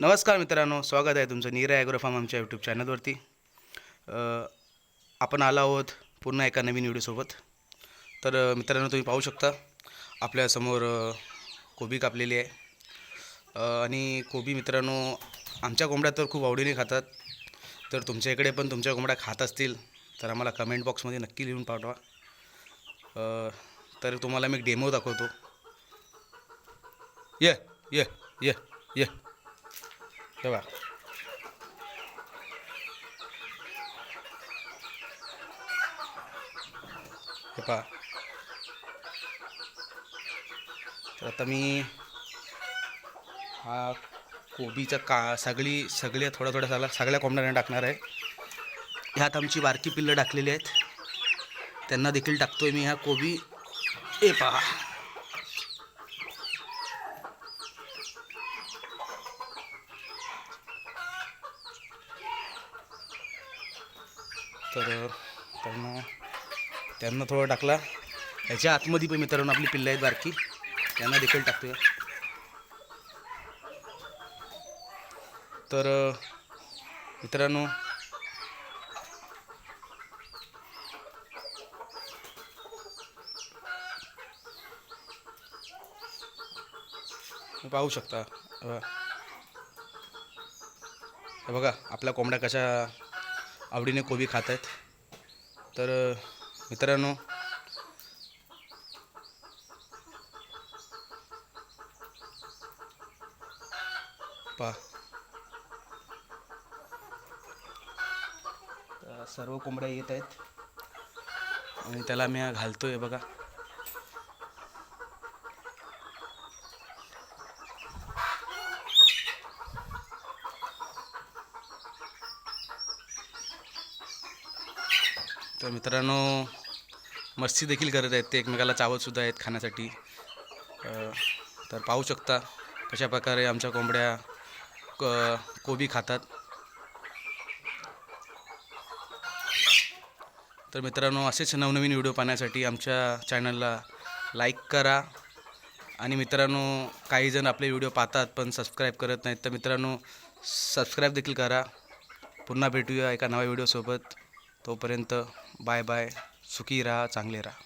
नमस्कार मित्रांनो स्वागत आहे तुमचं नीरा ॲग्रो फार्म आमच्या यूट्यूब चॅनलवरती. आपण आलो आहोत पुन्हा एका नवीन व्हिडिओसोबत. तर मित्रांनो तुम्ही पाहू शकता आपल्यासमोर कोबी कापलेली आहे. आणि कोबी मित्रांनो आमच्या कोंबड्या तर खूप आवडीने खातात. तर तुमच्या इकडे पण तुमच्या कोंबड्या खात असतील तर आम्हाला कमेंट बॉक्समध्ये नक्की लिहून पाठवा. तर तुम्हाला मी डेमो दाखवतो. ये ये ये ये. तेव्हा हे पहा. तर आता मी हा कोबीचा का सगळी सगळ्या थोड्या थोड्या सगळ्या सगळ्या कोंबड्यांना टाकणार आहे. ह्यात आमची बारकी पिल्लं टाकलेली आहेत. त्यांना देखील टाकतोय मी ह्या कोबी. ए पहा. तर त्यांना त्यांना थोडा टाकला. ह्याच्या आतमध्ये पण मित्रांनो आपली पिल्लं आहेत बारकी. त्यांना देखील टाकतोय. तर मित्रांनो पाहू शकता. बघा. हे बघा आपल्या कोंबड्या कशा आवडीने कोबी खात आहेत तर मित्रांनो पा सर्व कोंबड्या येत आहेत. आणि त्याला मी घालतोय बघा. तर मित्रांनो मस्ती देखील करत आहेत ते एकमेकाला चावतसुद्धा आहेत खाण्यासाठी. तर पाहू शकता कशा प्रकारे आमच्या कोंबड्या क कोबी खातात. तर मित्रांनो असेच नवनवीन व्हिडिओ पाहण्यासाठी आमच्या चॅनलला लाईक करा. आणि मित्रांनो काहीजण आपले व्हिडिओ पाहतात पण सबस्क्राईब करत नाहीत. तर मित्रांनो सबस्क्राईब देखील करा. पुन्हा भेटूया एका नव्या व्हिडिओसोबत. तोपर्यंत बाय बाय सुखी राहा चांगले राहा.